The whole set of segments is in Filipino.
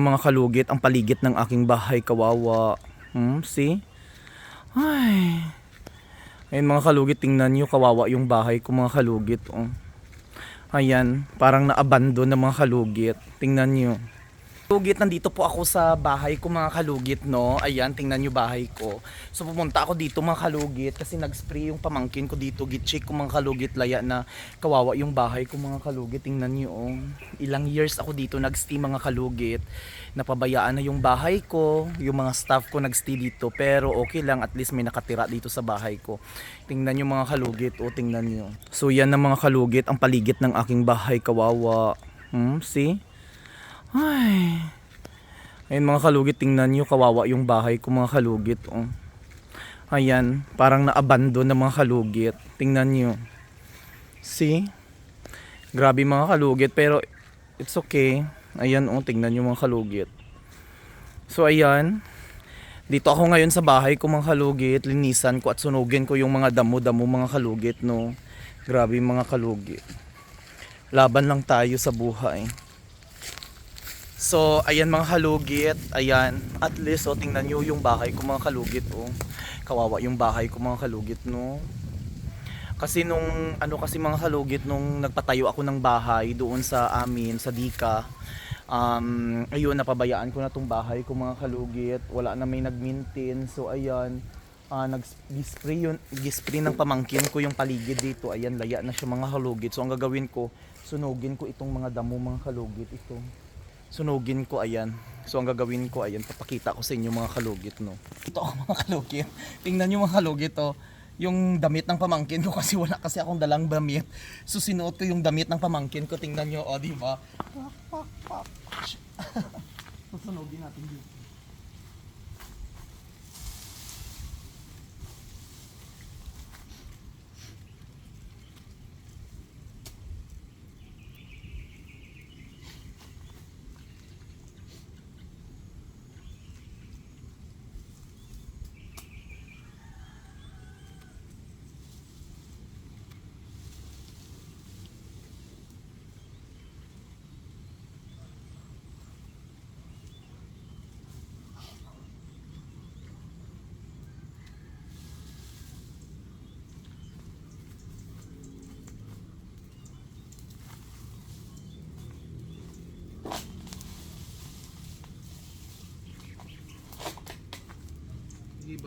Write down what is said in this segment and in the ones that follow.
Mga kalugit ang paligid ng aking bahay, kawawa. Hmm, see? Ay. Ayun mga kalugit, tingnan nyo, kawawa yung bahay ko mga kalugit. Oh. Ayan, parang na-abandon na mga kalugit. Tingnan nyo. Kalugit, nandito po ako sa bahay ko mga kalugit, no? Ayan, tingnan nyo bahay ko. So pumunta ako dito mga kalugit kasi nag-spray yung pamangkin ko dito. Gitcheck ko mga kalugit, laya na kawawa yung bahay ko mga kalugit. Tingnan nyo, oh. Ilang years ako dito nag-stay mga kalugit. Napabayaan na yung bahay ko, yung mga staff ko nag-stay dito. Pero okay lang, at least may nakatira dito sa bahay ko. Tingnan nyo mga kalugit, oh, tingnan nyo. So yan na mga kalugit, ang paligid ng aking bahay, kawawa. Hmm, see? Ay. Ayun mga kalugit, tingnan nyo, kawawa yung bahay ko mga kalugit. Oh. Ayan, parang na-abandon na mga kalugit. Tingnan nyo. See? Grabe mga kalugit, pero it's okay. Ayan, oh, tingnan nyo mga kalugit. So ayan, dito ako ngayon sa bahay ko mga kalugit, linisan ko at sunugin ko yung mga damo-damo mga kalugit, no. Grabe mga kalugit. Laban lang tayo sa buhay. So, ayan mga kalugit, ayan. At least, oh, tingnan nyo yung bahay ko mga kalugit, oh. Kawawa yung bahay ko mga kalugit, no. Kasi nung, ano kasi mga kalugit, nung nagpatayo ako ng bahay doon sa amin, sa Dika, um, ayun, napabayaan ko na tong bahay ko mga kalugit. Wala na may nag-maintain. So, ayan, ah nag-spray yun, spray ng pamangkin ko yung paligid dito. Ayan, laya na siya mga kalugit. So, ang gagawin ko, sunugin ko itong mga damo mga kalugit. Ito sunugin ko ayan. So ang gagawin ko ayan, papakita ko sa inyo mga kalugit no. Ito ako mga kalugit. Tingnan niyo mga kalugit oh. Yung damit ng pamangkin ko kasi wala kasi akong dalang damit. So sinuot ko yung damit ng pamangkin ko. Tingnan niyo oh, di ba? Susunugin natin dito.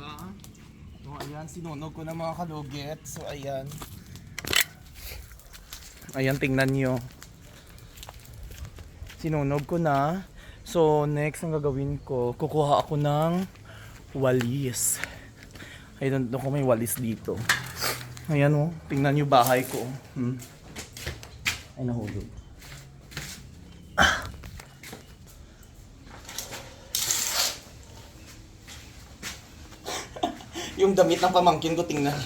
Diba? So ayan, sinunog ko na mga kalugit. So ayan. Ayan, tingnan nyo. Sinunog ko na. So next ang gagawin ko, kukuha ako ng walis. Don't know kung may walis dito. Ayan oh, tingnan nyo bahay ko. Hmm. Ay nahulog. Yung damit ng pamangkin ko, tingnan.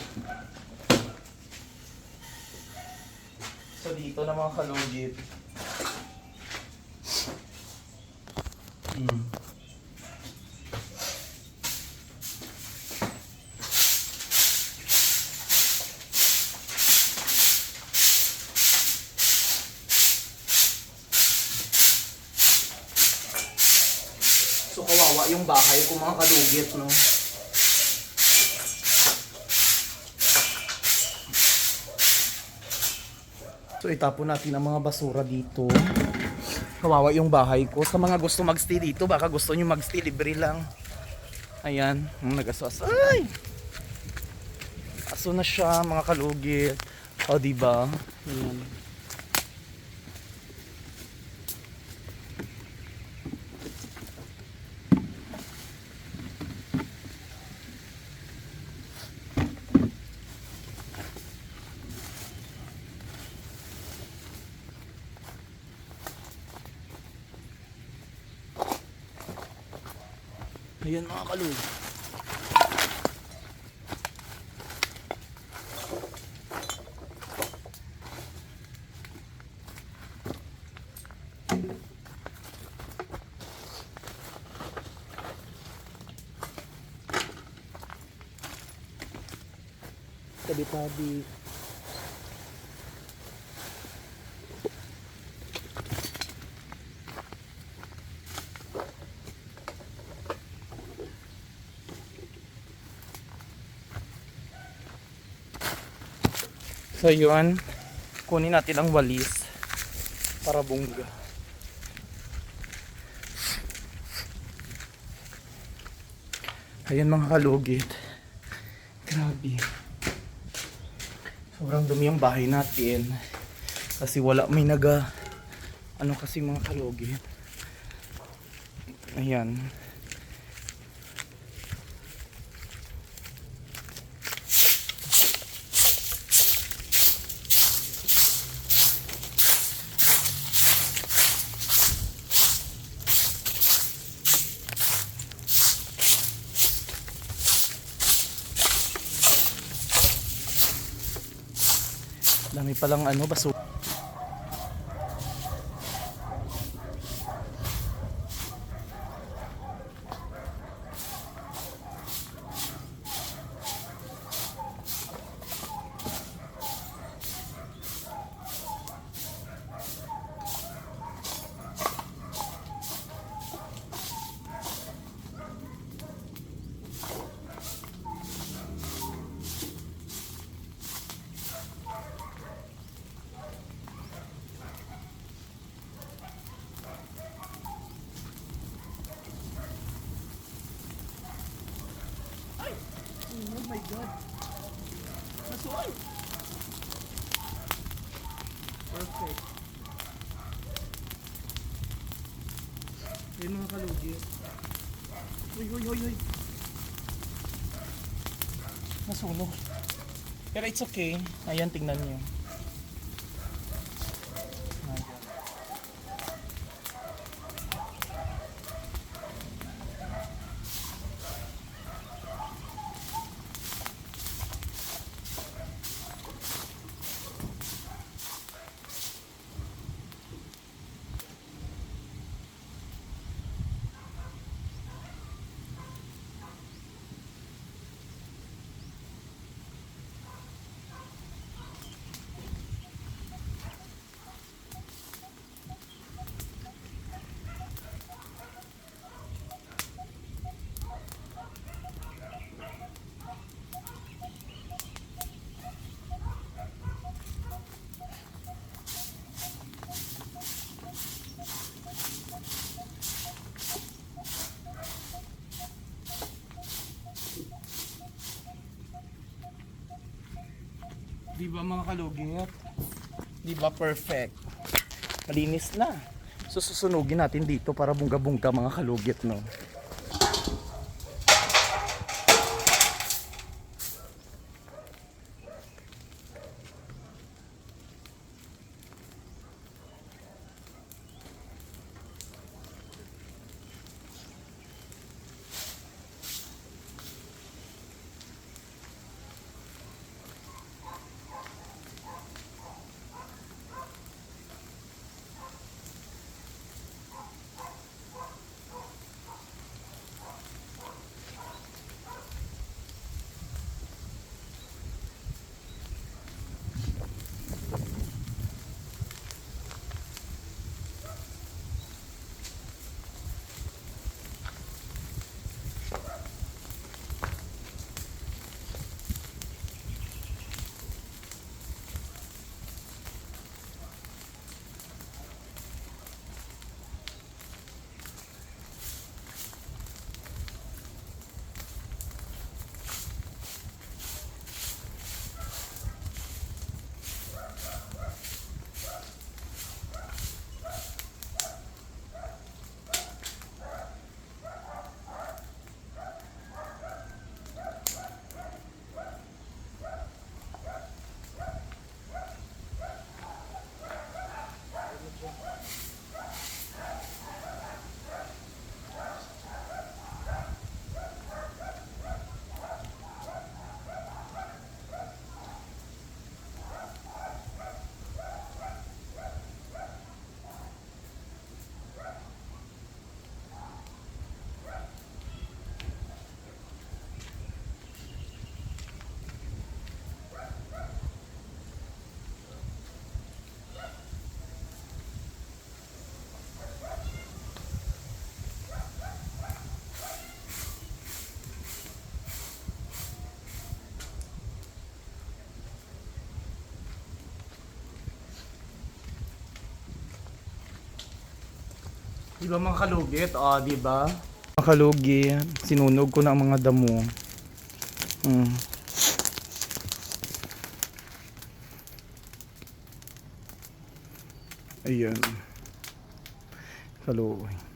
So dito na mga kalugit. Mm. So kawawa yung bahay ko mga kalugit, no? So itapon natin ang mga basura dito. Kawawa yung bahay ko. Sa mga gusto magstay dito, baka gusto nyo magstay libre lang. Ayan, nag-asas. Ay! Aso na siya, mga kalugit. O, diba? Ayan. Ayan mga kalugit. Tabi-tabi. So yun, kunin natin ang walis para bungga. Ayan mga kalugit. Grabe. Sobrang dumi yung bahay natin. Kasi wala may naga ano kasi mga kalugit. Ayan. Palang ano, baso. Oh my God. Nasuay. Perfect. Yun mga kalugi. Uy, uy, uy, uy. Nasunog. Pero it's okay. Ayan, tingnan nyo. Di ba mga kalugit? Di ba perfect? Malinis na. So susunugin natin dito para bungga-bungga mga kalugit no. Di ba mga kalugit? Ah, di ba? Mga kalugit, sinunog ko na ang mga damo. Mm. Ayan. Kaluoy.